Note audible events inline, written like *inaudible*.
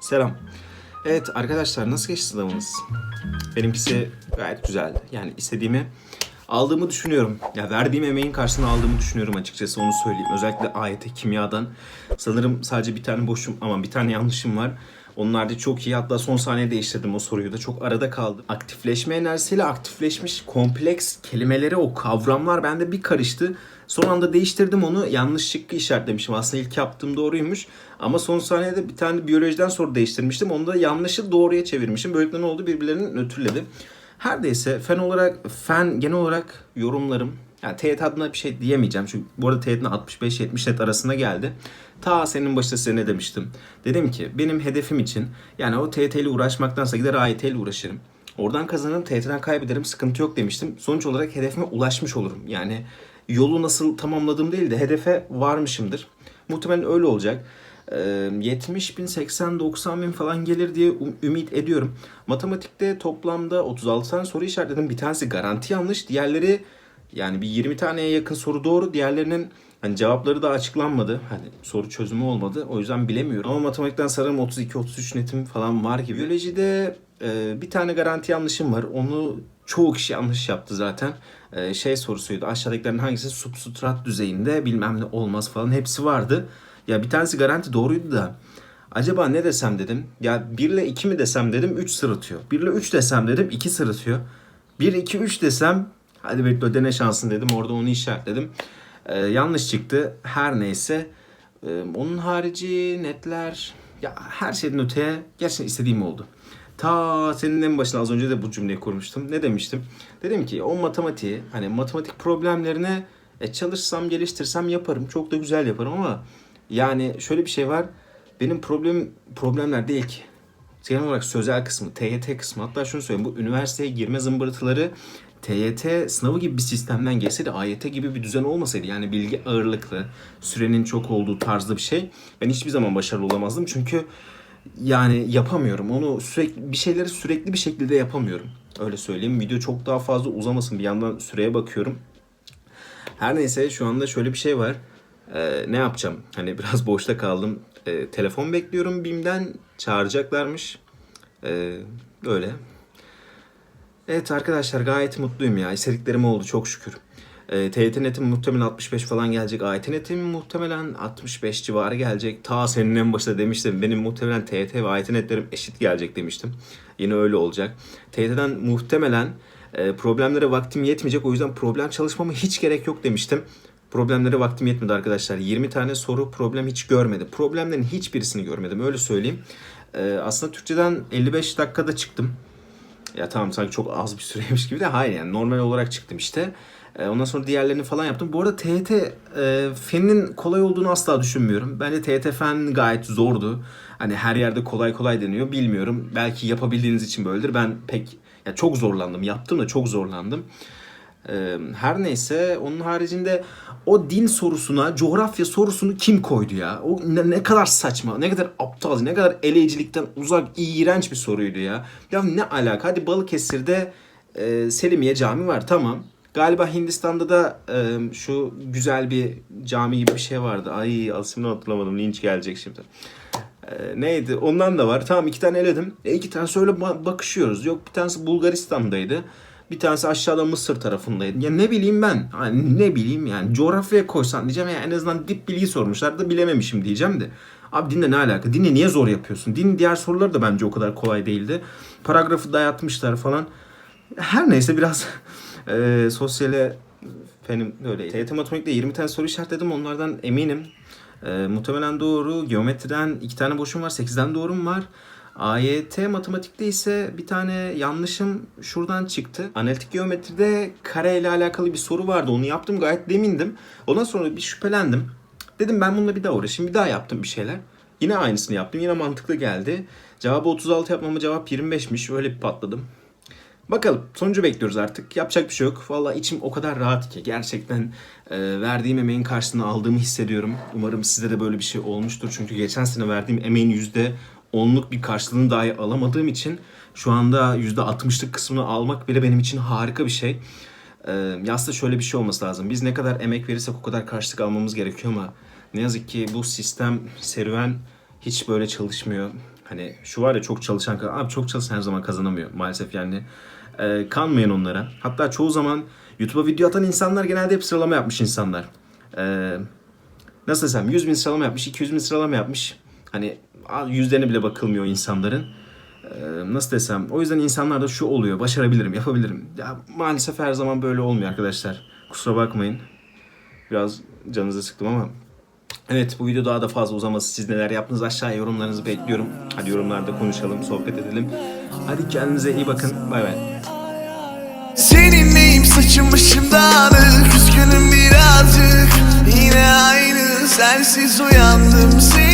Selam. Evet arkadaşlar nasıl geçti sınavınız? Benimkisi gayet güzeldi. Yani istediğimi aldığımı düşünüyorum. Ya verdiğim emeğin karşılığını aldığımı düşünüyorum açıkçası onu söyleyeyim. Özellikle AYT kimyadan. Sanırım sadece bir tane boşum ama bir tane yanlışım var. Onun harici çok iyi. Hatta son saniye değiştirdim o soruyu da. Çok arada kaldı. Aktifleşme enerjisiyle aktifleşmiş kompleks kelimeleri o kavramlar bende bir karıştı. Son anda değiştirdim onu. Yanlış şıkkı işaretlemişim. Aslında ilk yaptığım doğruymuş. Ama son saniyede bir tane biyolojiden soru değiştirmiştim. Onu da yanlışı doğruya çevirmişim. Böylelikle ne oldu? Birbirlerini nötrledi. Her neyse fen olarak, fen genel olarak yorumlarım. Yani TYT adına bir şey diyemeyeceğim. Çünkü bu arada TYT'nin 65-70 net arasında geldi. Ta senin başta size ne demiştim? Dedim ki benim hedefim için yani o TYT ile uğraşmaktansa gider AYT ile uğraşırım. Oradan kazanırım, TYT'den kaybederim, sıkıntı yok demiştim. Sonuç olarak hedefime ulaşmış olurum. Yani yolu nasıl tamamladığım değil de hedefe varmışımdır. Muhtemelen öyle olacak. Ee, 70 bin, 80, 90 bin falan gelir diye um- ümit ediyorum. Matematikte toplamda 36 tane soru işaretledim. Bir tanesi garanti yanlış. Diğerleri yani bir 20 taneye yakın soru doğru. Diğerlerinin hani cevapları da açıklanmadı. Hani soru çözümü olmadı. O yüzden bilemiyorum. Ama matematikten sanırım 32-33 netim falan var gibi. Biyolojide e, bir tane garanti yanlışım var. Onu çoğu kişi yanlış yaptı zaten. E, şey sorusuydu. Aşağıdakilerin hangisi substrat düzeyinde bilmem ne olmaz falan hepsi vardı. Ya bir tanesi garanti doğruydu da. Acaba ne desem dedim. Ya 1 ile 2 mi desem dedim 3 sırıtıyor. 1 ile 3 desem dedim 2 sırıtıyor. 1, 2, 3 desem hadi bekle dene şansın dedim. Orada onu işaretledim. Ee, yanlış çıktı. Her neyse. Ee, onun harici netler ya her şeyden öteye gerçekten istediğim oldu. Ta senin en başına az önce de bu cümleyi kurmuştum. Ne demiştim? Dedim ki o matematiği hani matematik problemlerine e, çalışsam geliştirsem yaparım. Çok da güzel yaparım ama yani şöyle bir şey var. Benim problem problemler değil ki. Genel olarak sözel kısmı, TYT kısmı. Hatta şunu söyleyeyim. Bu üniversiteye girme zımbırtıları TYT sınavı gibi bir sistemden geçseydi AYT gibi bir düzen olmasaydı yani bilgi ağırlıklı, sürenin çok olduğu tarzda bir şey ben hiçbir zaman başarılı olamazdım. Çünkü yani yapamıyorum. Onu sürekli bir şeyleri sürekli bir şekilde yapamıyorum. Öyle söyleyeyim. Video çok daha fazla uzamasın. Bir yandan süreye bakıyorum. Her neyse şu anda şöyle bir şey var. Ee, ne yapacağım? Hani biraz *laughs* boşta kaldım. Ee, telefon bekliyorum BİM'den. Çağıracaklarmış. Ee, öyle. Evet arkadaşlar gayet mutluyum ya. İstediklerim oldu çok şükür. E, TYT netim muhtemelen 65 falan gelecek. AYT netim muhtemelen 65 civarı gelecek. Ta senin en başta demiştim. Benim muhtemelen TYT ve AYT netlerim eşit gelecek demiştim. Yine öyle olacak. TYT'den muhtemelen e, problemlere vaktim yetmeyecek. O yüzden problem çalışmama hiç gerek yok demiştim. Problemlere vaktim yetmedi arkadaşlar. 20 tane soru problem hiç görmedi. Problemlerin hiçbirisini görmedim öyle söyleyeyim. E, aslında Türkçeden 55 dakikada çıktım. Ya tamam sanki çok az bir süreymiş gibi de hayır yani normal olarak çıktım işte. Ee, Ondan sonra diğerlerini falan yaptım. Bu arada TYT e, fenin kolay olduğunu asla düşünmüyorum. Bence TYT fen gayet zordu. Hani her yerde kolay kolay deniyor bilmiyorum. Belki yapabildiğiniz için böyledir. Ben pek ya çok zorlandım. Yaptım da çok zorlandım. Ee, Her neyse onun haricinde o din sorusuna coğrafya sorusunu kim koydu ya? O ne, ne kadar saçma, ne kadar aptal, ne kadar eleyicilikten uzak, iğrenç bir soruydu ya. Ya ne alaka? Hadi Balıkesir'de e, Selimiye Cami var tamam. Galiba Hindistan'da da e, şu güzel bir cami gibi bir şey vardı. Ay ismini hatırlamadım. Linç gelecek şimdi. E, neydi? Ondan da var. Tamam iki tane eledim. E, iki tane öyle ba- bakışıyoruz. Yok bir tanesi Bulgaristan'daydı. Bir tanesi aşağıda Mısır tarafındaydı. Ya ne bileyim ben. Hani ne bileyim yani. Coğrafyaya koysan diyeceğim ya en azından dip bilgi sormuşlar da bilememişim diyeceğim de. Abi dinle ne alaka? Dinle niye zor yapıyorsun? Din diğer sorular da bence o kadar kolay değildi. Paragrafı dayatmışlar falan. Her neyse biraz *laughs* e, sosyale fenim öyle. TYT matematikte 20 tane soru işaretledim. Onlardan eminim. E, muhtemelen doğru. Geometriden 2 tane boşum var. 8'den doğrum var. AYT matematikte ise bir tane yanlışım şuradan çıktı. Analitik geometride kare ile alakalı bir soru vardı. Onu yaptım gayet demindim. Ondan sonra bir şüphelendim. Dedim ben bununla bir daha uğraşayım. Bir daha yaptım bir şeyler. Yine aynısını yaptım. Yine mantıklı geldi. Cevabı 36 yapmama cevap 25'miş. Öyle bir patladım. Bakalım sonucu bekliyoruz artık. Yapacak bir şey yok. Valla içim o kadar rahat ki gerçekten e, verdiğim emeğin karşılığını aldığımı hissediyorum. Umarım sizde de böyle bir şey olmuştur. Çünkü geçen sene verdiğim emeğin yüzde onluk bir karşılığını dahi alamadığım için şu anda yüzde altmışlık kısmını almak bile benim için harika bir şey. E, ya aslında şöyle bir şey olması lazım. Biz ne kadar emek verirsek o kadar karşılık almamız gerekiyor ama ne yazık ki bu sistem serüven hiç böyle çalışmıyor. Hani şu var ya çok çalışan abi çok çalışan her zaman kazanamıyor maalesef yani. Ee, kanmayın onlara. Hatta çoğu zaman YouTube'a video atan insanlar genelde hep sıralama yapmış insanlar. Ee, nasıl desem 100 bin sıralama yapmış, 200 bin sıralama yapmış. Hani yüzlerine bile bakılmıyor insanların. Ee, nasıl desem o yüzden insanlarda şu oluyor başarabilirim yapabilirim. Ya maalesef her zaman böyle olmuyor arkadaşlar. Kusura bakmayın. Biraz canınızı sıktım ama. Evet bu video daha da fazla uzaması. Siz neler yaptınız aşağıya yorumlarınızı bekliyorum. Hadi yorumlarda konuşalım, sohbet edelim. Hadi kendinize iyi bakın. Bay bay. Seninleyim saçım dağınık Üzgünüm birazcık Yine aynı sensiz uyandım Senin